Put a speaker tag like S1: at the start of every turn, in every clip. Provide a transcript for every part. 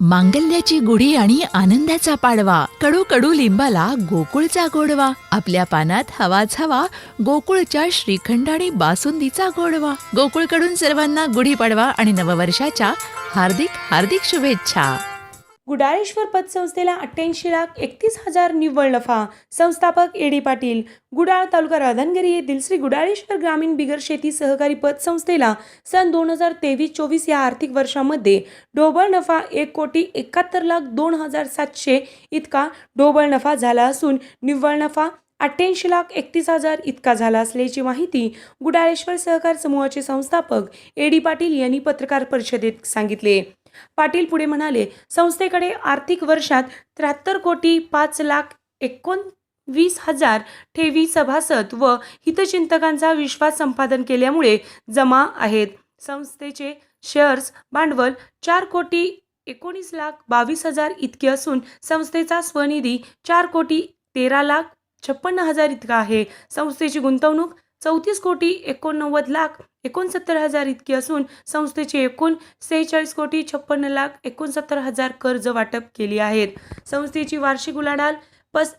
S1: मांगल्याची गुढी आणि आनंदाचा पाडवा. कडू कडू लिंबाला गोकुळचा गोडवा. आपल्या पानात हवाच हवा गोकुळच्या श्रीखंड आणि बासुंदीचा गोडवा. गोकुळकडून सर्वांना गुढीपाडवा आणि नववर्षाच्या हार्दिक हार्दिक शुभेच्छा.
S2: गुडाळेश्वर पतसंस्थेला अठ्ठ्याऐंशी लाख एकतीस हजार निव्वळ नफा. संस्थापक एडी पाटील. गुडाळ तालुका राधानगिरी येथील श्री गुडाळेश्वर ग्रामीण बिगर शेती सहकारी पतसंस्थेला सन दोन हजार तेवीस चोवीस या आर्थिक वर्षामध्ये ढोबळ नफा एक कोटी एकाहत्तर लाख दोन हजार सातशे इतका ढोबळ नफा झाला असून निव्वळ नफा अठ्ठ्याऐंशी लाख एकतीस हजार इतका झाला असल्याची माहिती गुडाळेश्वर सहकार समूहाचे संस्थापक एडी पाटील यांनी पत्रकार परिषदेत सांगितले. पाटील पुढे म्हणाले संस्थेकडे आर्थिक वर्षात त्र्याहत्तर कोटी पाच लाख एकोणवीस हजार ठेवी सभासद व हितचिंतकांचा विश्वास संपादन केल्यामुळे जमा आहेत. संस्थेचे शेअर्स भांडवल चार कोटी एकोणीस लाख बावीस हजार इतके असून संस्थेचा स्वनिधी चार कोटी तेरा लाख छप्पन्न हजार इतका आहे. संस्थेची गुंतवणूक चौतीस कोटी एकोणनव्वद लाख एकोणसत्तर हजार इतकी असून संस्थेची एकूण सेहेचाळीस कोटी छप्पन्न लाख एकोणसत्तर हजार कर्ज वाटप केली आहेत. संस्थेची वार्षिक उलाढाल पस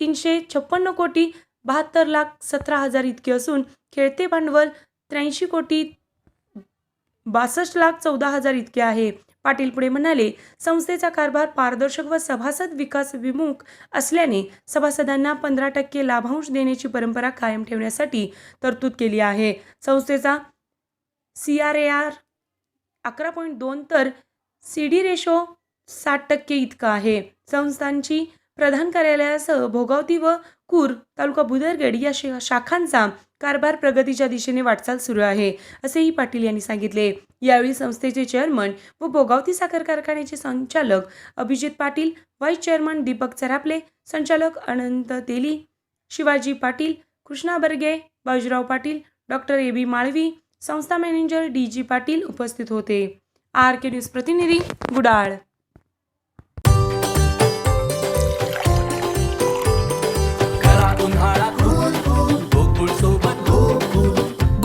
S2: तीनशे छप्पन्न कोटी बहात्तर लाख सतरा हजार इतकी असून खेळते भांडवल त्र्याऐंशी कोटी बासष्ट लाख चौदा हजार इतके आहे. पाटील पुढे म्हणाले संस्थेचा कारभार पारदर्शक व सभासद विकास विमुख असल्याने सभासदांना पंधरा टक्के लाभांश देण्याची परंपरा कायम ठेवण्यासाठी तरतूद केली आहे. संस्थेचा सी आर ए आर अकरा पॉईंट दोन तर सी डी रेशो साठ टक्के इतका आहे. संस्थांची प्रधान कार्यालयासह भोगावती व कूर तालुका बुदरगड या शाखांचा कारभार प्रगतीच्या दिशेने वाटचाल सुरू आहे असेही पाटील यांनी सांगितले. यावेळी संस्थेचे चेअरमन व भोगावती साखर कारखान्याचे संचालक अभिजित पाटील व्हाईस चेअरमन दीपक चरापले संचालक Anant Teli Shivaji Patil Krishna Barge Bajirao Patil doctor A B Malvi संस्था मॅनेजर डी जी पाटील उपस्थित होते. आर के न्यूज प्रतिनिधी गुडाळ.